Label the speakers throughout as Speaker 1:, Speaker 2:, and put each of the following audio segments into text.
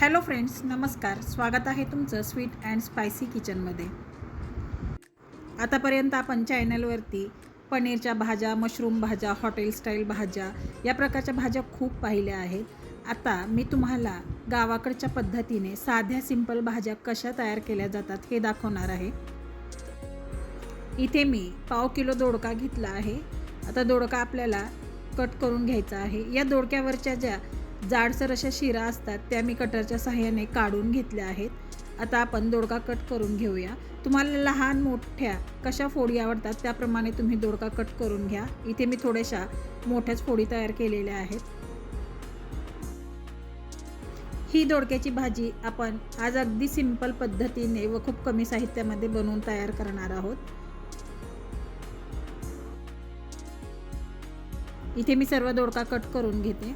Speaker 1: Hello friends नमस्कार. स्वागत आहे तुमचं स्वीट अँड स्पायसी किचनमध्ये. आतापर्यंत आपण चॅनलवरती पनीरच्या भाज्या मशरूम भाज्या हॉटेल स्टाईल भाज्या या प्रकारच्या भाज्या खूप पाहिल्या आहेत. आता मी तुम्हाला गावाकडच्या पद्धतीने साध्या सिंपल भाज्या कशा तयार केल्या जातात हे दाखवणार आहे. इथे मी पाव किलो दोडका घेतला आहे. आता दोडका आपल्याला कट करून घ्यायचा आहे. या दोडक्यावरच्या ज्या जाडसर अशा शिरा असतात त्या मी कटरच्या सहाय्याने काढून घेतल्या आहेत. आता आपण दोडका कट करून घेऊया. तुम्हाला लहान मोठ्या कशा फोडी आवडतात त्याप्रमाणे तुम्ही दोडका कट करून घ्या. इथे मी थोड्याशा मोठ्याच फोडी तयार केलेल्या आहेत. ही दोडक्याची भाजी आपण आज अगदी सिंपल पद्धतीने व खूप कमी साहित्यामध्ये बनवून तयार करणार आहोत. इथे मी सर्व दोडका कट करून घेते.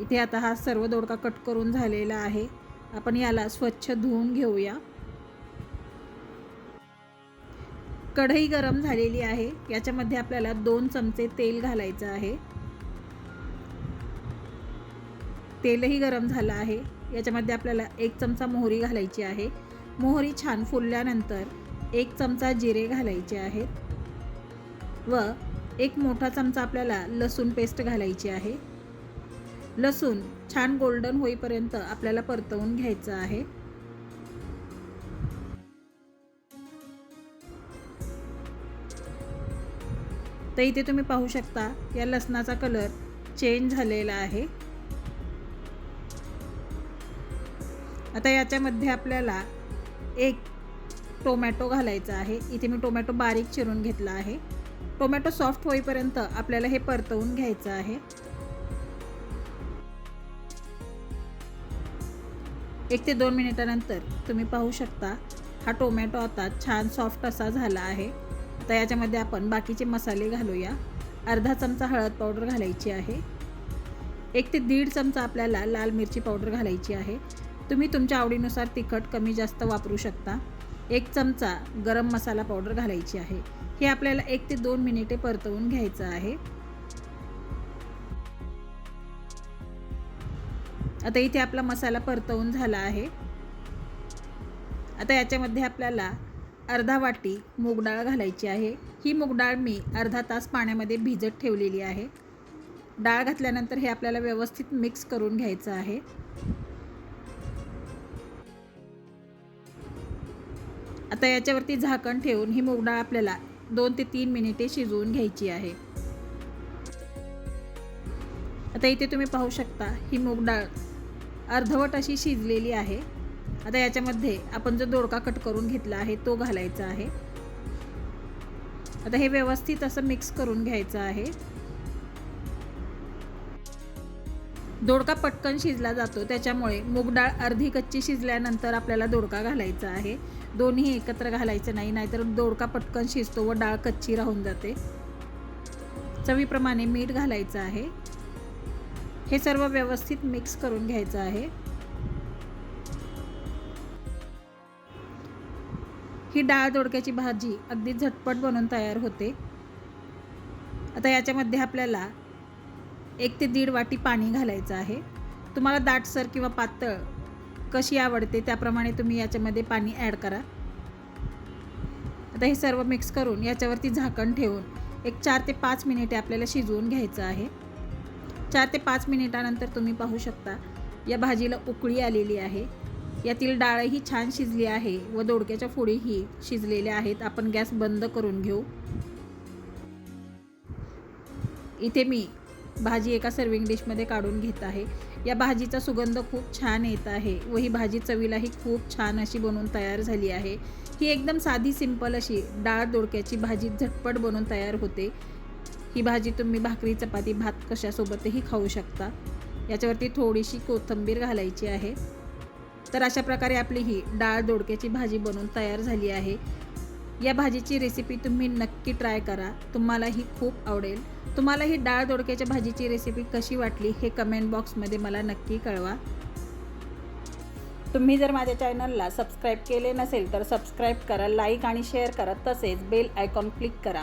Speaker 1: इथे आता हा सर्व दोडका कट करून झालेला आहे. आपण याला स्वच्छ धुवून घेऊया. कढई गरम झालेली आहे. याच्यामध्ये आपल्याला दोन चमचे तेल घालायचं आहे. तेलही गरम झालं आहे. याच्यामध्ये आपल्याला एक चमचा मोहरी घालायची आहे. मोहरी छान फुलल्यानंतर एक चमचा जिरे घालायचे आहेत. व एक मोठा चमचा आपल्याला लसूण पेस्ट घालायची आहे. लसूण छान गोल्डन होईपर्यंत आपल्याला परतवून घ्यायचं आहे. तर इथे तुम्ही पाहू शकता या लसणाचा कलर चेंज झालेला आहे. आता याच्यामध्ये आपल्याला एक टोमॅटो घालायचा आहे. इथे मी टोमॅटो बारीक चिरून घेतला आहे. टोमॅटो सॉफ्ट होईपर्यंत आपल्याला हे परतवून घ्यायचं आहे. एक ते दोन मिनिटानंतर तुम्ही पाहू शकता हा टोमॅटो आता छान सॉफ्ट असा झाला आहे. आता याच्यामध्ये आपण बाकीचे मसाले घालूया. अर्धा चमचा हळद पावडर घालायची आहे. एक ते दीड चमचा आपल्याला लाल मिरची पावडर घालायची आहे. तुम्ही तुमच्या आवडीनुसार तिखट कमी जास्त वापरू शकता. एक चमचा गरम मसाला पावडर घालायची आहे. हे आपल्याला एक ते दोन मिनिटे परतवून घ्यायचं आहे. आता इथे आपला मसाला परतवून झाला आहे. आता याच्यामध्ये आपल्याला अर्धा वाटी मूग डाळ घालायची आहे. ही मूग डाळ मी अर्धा तास पाण्यामध्ये भिजत ठेवलेली आहे. डाळ घातल्यानंतर हे आपल्याला व्यवस्थित मिक्स करून घ्यायचं आहे. आता याच्यावरती झाकण ठेवून ही मूग डाळ आपल्याला दोन ते तीन मिनिटे शिजवून घ्यायची आहे. आता इथे तुम्ही पाहू शकता ही मूग डाळ अर्धवट अशी शिजलेली आहे. आता याच्यामध्ये आपण जो दोडका कट करून घेतला आहे तो घालायचा आहे. आता हे व्यवस्थित असं मिक्स करून घ्यायचं आहे. दोडका पटकन शिजला जातो त्याच्यामुळे मूग डाळ अर्धी कच्ची शिजल्यानंतर आपल्याला दोडका घालायचा आहे. दोन्ही एकत्र घालायचं नाही नाहीतर दोडका पटकन शिजतो व डाळ कच्ची राहून जाते. चवीप्रमाणे मीठ घालायचं आहे. हे सर्व व्यवस्थित मिक्स करून घ्यायचं आहे. ही डाळ दोडक्याची भाजी अगदी झटपट बनवून तयार होते. आता याच्यामध्ये आपल्याला एक ते दीड वाटी पाणी घालायचं आहे. तुम्हाला दाटसर किंवा पातळ कशी आवडते त्याप्रमाणे तुम्ही याच्यामध्ये पाणी ॲड करा. आता हे सर्व मिक्स करून याच्यावरती झाकण ठेवून एक चार ते पाच मिनिटे आपल्याला शिजवून घ्यायचं आहे. चार ते पाच मिनिटानंतर तुम्ही पाहू शकता या भाजीला उकळी आलेली आहे. यातील डाळही छान शिजली आहे व दोडक्याच्या फोडीही शिजलेल्या आहेत. आपण गॅस बंद करून घेऊ. इथे मी भाजी एका सर्विंग डिशमध्ये काढून घेत आहे. या भाजीचा सुगंध खूप छान येत आहे व ही भाजी चवीलाही खूप छान अशी बनवून तयार झाली आहे. ही एकदम साधी सिंपल अशी डाळ दोडक्याची भाजी झटपट बनवून तयार होते. ही भाजी तुम्ही भाकरी चपाती भात कशासोबतही खाऊ शकता. याच्यावरती थोडीशी कोथिंबीर घालायची आहे. तर अशा प्रकारे आपली ही डाळ दोडक्याची भाजी बनवून तयार झाली आहे. या भाजीची रेसिपी तुम्ही नक्की ट्राय करा. तुम्हाला ही खूप आवडेल. तुम्हाला ही डाळ दोडक्याच्या भाजीची रेसिपी कशी वाटली हे कमेंट बॉक्समध्ये मला नक्की कळवा. तुम्ही जर माझ्या चॅनलला सबस्क्राईब केले नसेल तर सबस्क्राईब करा लाईक आणि शेअर करा. तसेच बेल आयकॉन क्लिक करा.